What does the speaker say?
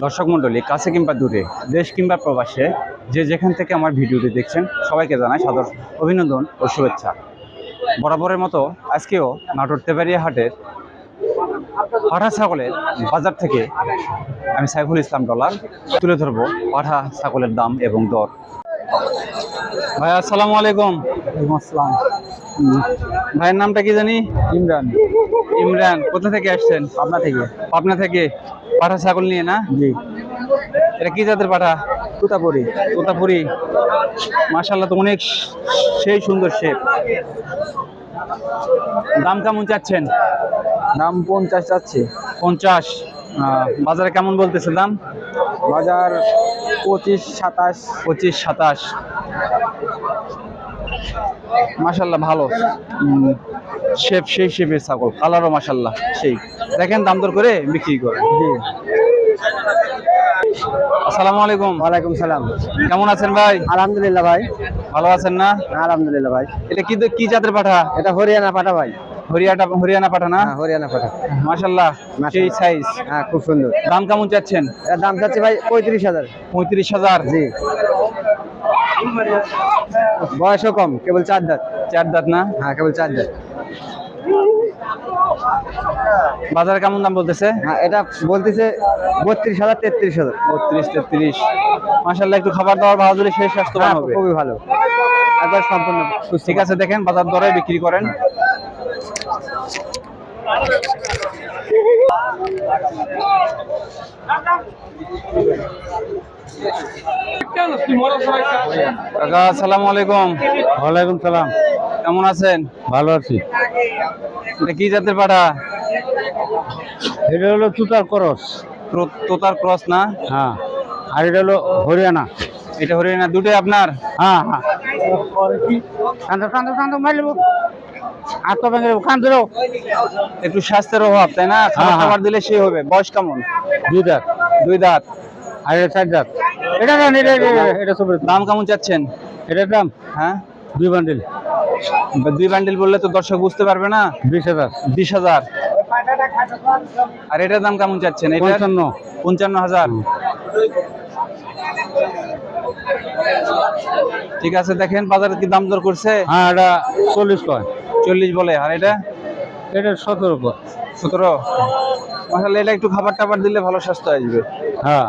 দর্শক মণ্ডলী, কাছে কিংবা দূরে, দেশ কিংবা প্রবাসে, যে যেখান থেকে আমার ভিডিওটি দেখছেন, সবাইকে জানাই সাদর অভিনন্দন ও শুভেচ্ছা। বরাবরের মতো আজকেও নাটোর তেবারিয়া হাটের পাঠা ছাগলের বাজার থেকে আমি সাইফুল ইসলাম ডলার তুলে ধরবো পাঠা ছাগলের দাম এবং দর। ভাই, আসসালামু আলাইকুম। আসসালাম। ভাইয়ের নামটা কি জানি? ইমরান। ইমরান কোথা থেকে আসছেন? পাবনা থেকে। পাবনা থেকে। পাঠা ছাগল নিয়ে না? জি। এটা কি জাতের পাঠা? তুতাপুরি। তোতাপুরি। মাশাল্লাহ তো অনেক সেই সুন্দর শেপ দাম কেমন চাচ্ছেন? দাম পঞ্চাশ চাচ্ছে। পঞ্চাশ। বাজারে কেমন বলতেছে দাম? বাজার পঁচিশ সাতাশ। পঁচিশ সাতাশ। মাশাল্লাহ ভালো। শেপ সেই শেপের ছাগল কালারও মাশাল্লাহ সেই। দেখেন দাম দর করে বিক্রি করে। জি। আসসালামু আলাইকুম। ওয়ালাইকুম সালাম। কেমন আছেন ভাই? আলহামদুলিল্লাহ ভাই। ভালো আছেন না? আলহামদুলিল্লাহ ভাই। এটা কি কি জাতের পাঠা? এটা হরিয়ানা পাঠা ভাই। হরিয়ানা হরিয়ানা পাঠা না? হ্যাঁ হরিয়ানা পাঠা। মাশাল্লাহ সেই সাইজ হ্যাঁ খুব সুন্দর। দাম কেমন চাচ্ছেন? এর দাম চাচ্ছে ভাই পঁয়ত্রিশ হাজার। পঁয়ত্রিশ হাজার। জি। বয়সও কম কেবল চার দাঁত। চার দাঁত না? হ্যাঁ কেবল চার দাঁত। বাজারে কেমন দাম বলতেছে? হ্যাঁ এটা বলতেছে বত্রিশ হাজার তেত্রিশ হাজার। বত্রিশ তেত্রিশ। মাশাল্লাহ একটু খাবার দাবার ভালো দিলে সেই স্বাস্থ্যবান হ্যাঁ, হবে খুবই ভালো। একবার সম্পূর্ণ ঠিক আছে দেখেন বাজার দরে বিক্রি করেন। কাকা আসসালামু আলাইকুম। ওয়ালাইকুম সালাম। কেমন আছেন? ভালো আছি। এটা কি জাতের পাঠা? এটা হলো তুতার করস। তো- তোতার ক্রস না? হ্যাঁ আর এটা হলো হরিয়ানা। এটা হরিয়ানা দুটোই আপনার? হ্যাঁ হ্যাঁ। কান্দো কান্দো কান্দো মারলিব আর তো ভেঙে কান্দো একটু স্বাস্থ্যের অভাব তাই না? খাবার হ্যাঁ। খাবার দিলে সেই হবে। বয়স কেমন? দুই দাঁত। দুই দাঁত। আর এটা চার দাঁত। এটা না এটা এটা সব দাম কেমন চাচ্ছেন? এটার দাম? হ্যাঁ? দুই বান্ডিল। দুই বান্ডিল বললে তো দর্শক বুঝতে পারবে না। বিশ হাজার। বিশ হাজার। আর এটার দাম কেমন চাচ্ছেন? পঞ্চান্ন। পঞ্চান্ন হাজার। ঠিক আছে দেখেন বাজারে কি দাম দর করছে? হ্যাঁ এটা চল্লিশ কয়। চল্লিশ বলে আর এটা? এটা সতেরো কয়। সতেরো। মাসাল্লাহ এটা একটু খাবার টাবার দিলে ভালো স্বাস্থ্য আসবে। হ্যাঁ।